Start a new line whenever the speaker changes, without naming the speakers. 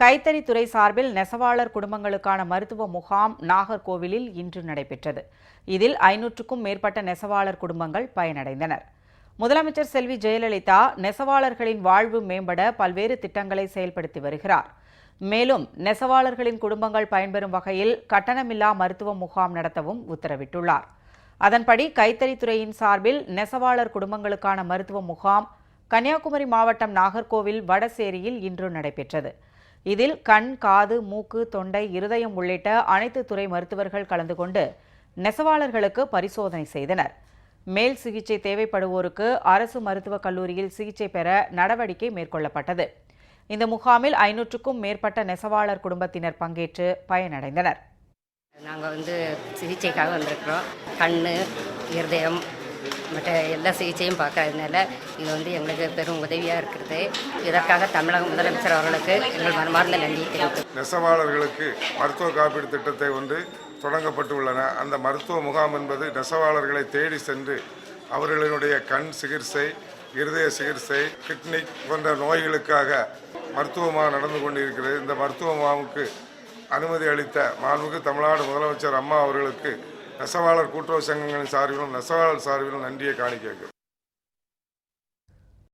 கைத்தறித்துறை சார்பில் நெசவாளர் குடும்பங்களுக்கான மருத்துவ முகாம் நாகர்கோவிலில் இன்று நடைபெற்றது. இதில் ஐநூற்றுக்கும் மேற்பட்ட நெசவாளர் குடும்பங்கள் பயனடைந்தனர். முதலமைச்சர் செல்வி ஜெயலலிதா நெசவாளர்களின் வாழ்வு மேம்பட பல்வேறு திட்டங்களை செயல்படுத்தி வருகிறார். மேலும் நெசவாளர்களின் குடும்பங்கள் பயன்பெறும் வகையில் கட்டணமில்லா மருத்துவ முகாம் நடத்தவும் உத்தரவிட்டுள்ளார். அதன்படி கைத்தறித்துறையின் சார்பில் நெசவாளர் குடும்பங்களுக்கான மருத்துவ முகாம் கன்னியாகுமரி மாவட்டம் நாகர்கோவில் வடசேரியில் இன்று நடைபெற்றது. இதில் கண் காது மூக்கு தொண்டை இருதயம் உள்ளிட்ட அனைத்து துறை மருத்துவர்கள் கலந்து கொண்டு நெசவாளர்களுக்கு பரிசோதனை செய்தனர். மேல் சிகிச்சை தேவைப்படுவோருக்கு அரசு மருத்துவக் கல்லூரியில் சிகிச்சை பெற நடவடிக்கை மேற்கொள்ளப்பட்டது. இந்த முகாமில் ஐநூற்றுக்கும் மேற்பட்ட நெசவாளர் குடும்பத்தினர் பங்கேற்று பயனடைந்தனர்.
நாங்கள் வந்து சிகிச்சைக்காக வந்திருக்கிறோம். கண் இருதயம் மற்ற எல்லா சிகிச்சையும் பார்க்கறதுனால இது வந்து எங்களுக்கு பெரும் உதவியாக இருக்கிறது இதற்காக தமிழக முதலமைச்சர் அவர்களுக்கு எங்கள் மனமார்ந்த நன்றியை தெரிவித்து
நெசவாளர்களுக்கு மருத்துவ காப்பீடு திட்டத்தை ஒன்று தொடங்கப்பட்டுள்ளன அந்த மருத்துவ முகாம் என்பது நெசவாளர்களை தேடி சென்று அவர்களுடைய கண் சிகிச்சை இருதய சிகிச்சை கிட்னி போன்ற நோய்களுக்காக மருத்துவமாக நடந்து கொண்டிருக்கிறது. இந்த மருத்துவ முகாமுக்கு அனுமதி அளித்த மாண்புக்கு தமிழ்நாடு முதலமைச்சர் அம்மா அவர்களுக்கு நெசவாளர் கூட்டுறவு சங்கங்களின் சார்பிலும் நெசவாளர் சார்பிலும் நன்றியை காணிக்க